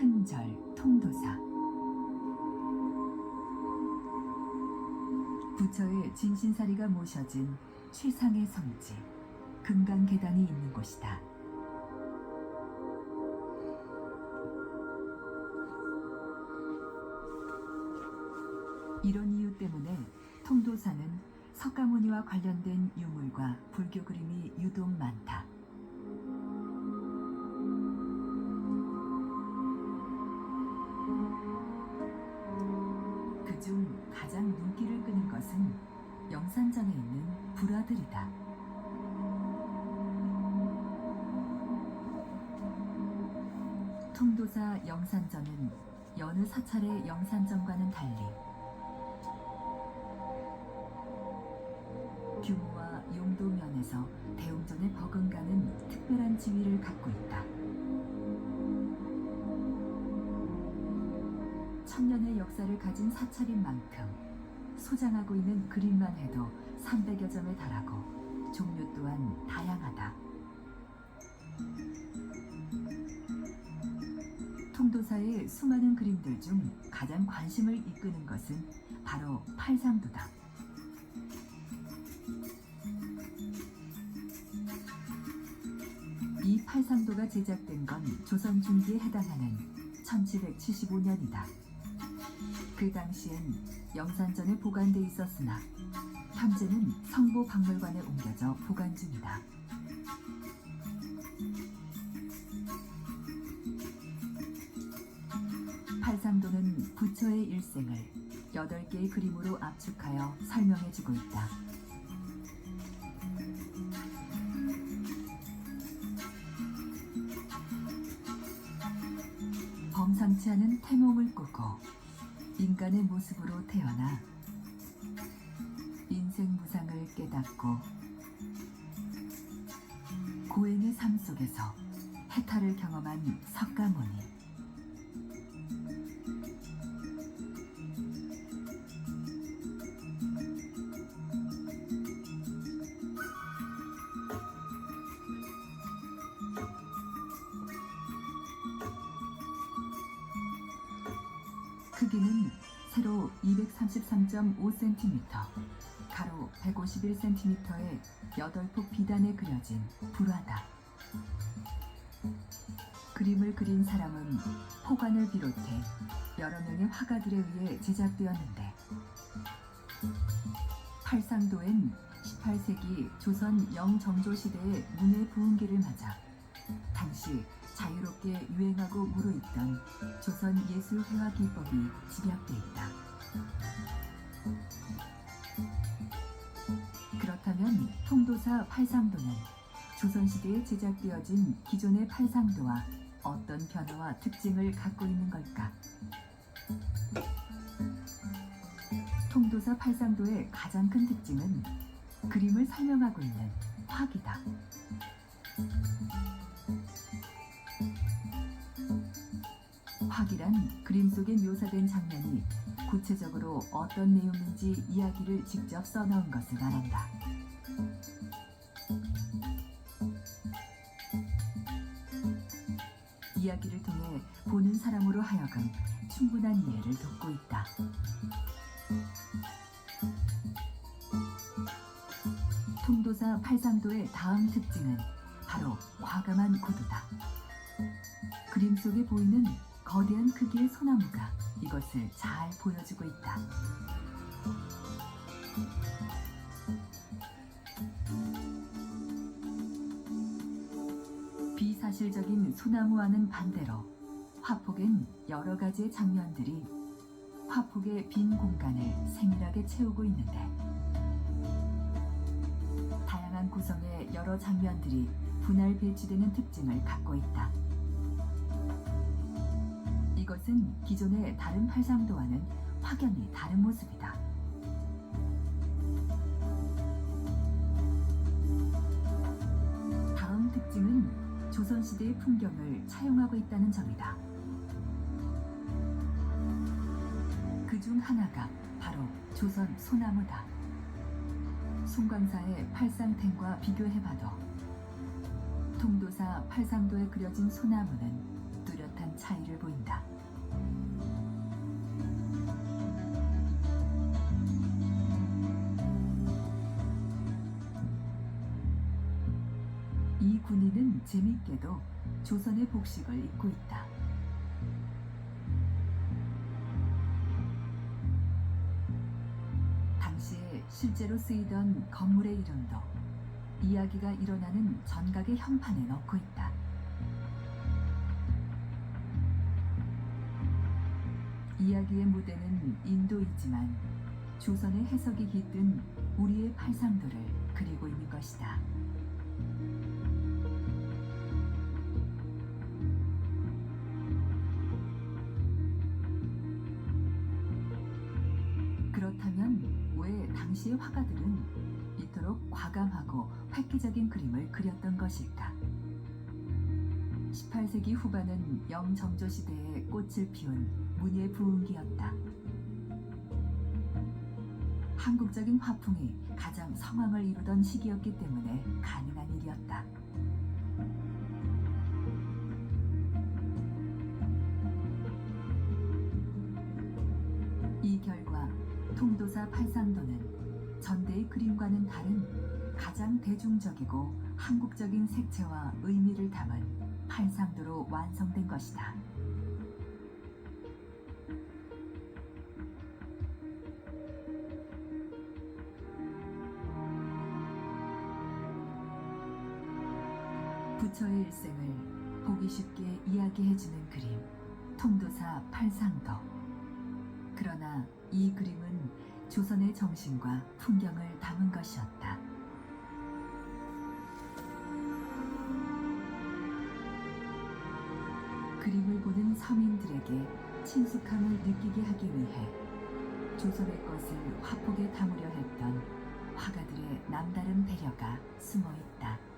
큰절 통도사 부처의 진신사리가 모셔진 최상의 성지 금강 계단이 있는 곳이다. 이런 이유 때문에 통도사는 석가모니와 관련된 유물과 불교 그림이 유독 많다. 그 중 가장 눈길을 끄는 것은 영산전에 있는 불화들이다. 통도사 영산전은 여느 사찰의 영산전과는 달리 규모와 용도 면에서 대웅전에 버금가는 특별한 지위를 갖고 있다. 천년의 역사를 가진 사찰인 만큼 소장하고 있는 그림만 해도 300여 점에 달하고 종류 또한 다양하다. 통도사의 수많은 그림들 중 가장 관심을 이끄는 것은 바로 팔상도다. 이 팔상도가 제작된 건 조선 중기에 해당하는 1775년이다. 그 당시엔 영산전에 보관돼 있었으나 현재는 성보 박물관에 옮겨져 보관 중이다. 팔상도는 부처의 일생을 8개의 그림으로 압축하여 설명해주고 있다. 범상치 않은 태몽을 꾸고 인간의 모습으로 태어나 인생 무상을 깨닫고 고행의 삶 속에서 해탈을 경험한 석가모니. 크기는 세로 233.5cm, 가로 151cm의 8폭 비단에 그려진 불화다. 그림을 그린 사람은 포관을 비롯해 여러 명의 화가들에 의해 제작되었는데 팔상도엔 18세기 조선 영정조 시대의 문의 부흥기를 맞아 당시 자유롭게 유행하고 무르익던 조선 예술 회화 기법이 집약돼 있다. 그렇다면 통도사 팔상도는 조선시대에 제작되어진 기존의 팔상도와 어떤 변화와 특징을 갖고 있는 걸까? 통도사 팔상도의 가장 큰 특징은 그림을 설명하고 있는 화기다. 화기란 그림 속에 묘사된 장면이 구체적으로 어떤 내용인지 이야기를 직접 써놓은 것을 말한다. 이야기를 통해 보는 사람으로 하여금 충분한 이해를 돕고 있다. 통도사 팔상도의 다음 특징은 바로 과감한 구두다. 그림 속에 보이는 거대한 크기의 소나무가 이것을 잘 보여주고 있다. 비사실적인 소나무와는 반대로 화폭엔 여러 가지의 장면들이 화폭의 빈 공간을 세밀하게 채우고 있는데 다양한 구성의 여러 장면들이 분할 배치되는 특징을 갖고 있다. 이것은 기존의 다른 팔상도와는 확연히 다른 모습이다. 다음 특징은 조선시대의 풍경을 차용하고 있다는 점이다. 그 중 하나가 바로 조선 소나무다. 송광사의 팔상탱과 비교해봐도 통도사 팔상도에 그려진 소나무는 차이를 보인다. 이 군인은 재밌게도 조선의 복식을 입고 있다. 당시에 실제로 쓰이던 건물의 이름도 이야기가 일어나는 전각의 현판에 넣고 있다. 이야기의 무대는 인도이지만 조선의 해석이 깃든 우리의 팔상도를 그리고 있는 것이다. 그렇다면 왜 당시의 화가들은 이토록 과감하고 획기적인 그림을 그렸던 것일까? 18세기 후반은 영정조 시대에 꽃을 피운 문예 부흥기였다. 한국적인 화풍이 가장 성황을 이루던 시기였기 때문에 가능한 일이었다. 이 결과 통도사 팔상도는 전대의 그림과는 다른 가장 대중적이고 한국적인 색채와 의미를 담은 팔상도로 완성된 것이다. 부처의 일생을 보기 쉽게 이야기해주는 그림, 통도사 팔상도. 그러나 이 그림은 조선의 정신과 풍경을 담은 것이었다. 그림을 보는 서민들에게 친숙함을 느끼게 하기 위해 조선의 것을 화폭에 담으려 했던 화가들의 남다른 배려가 숨어 있다.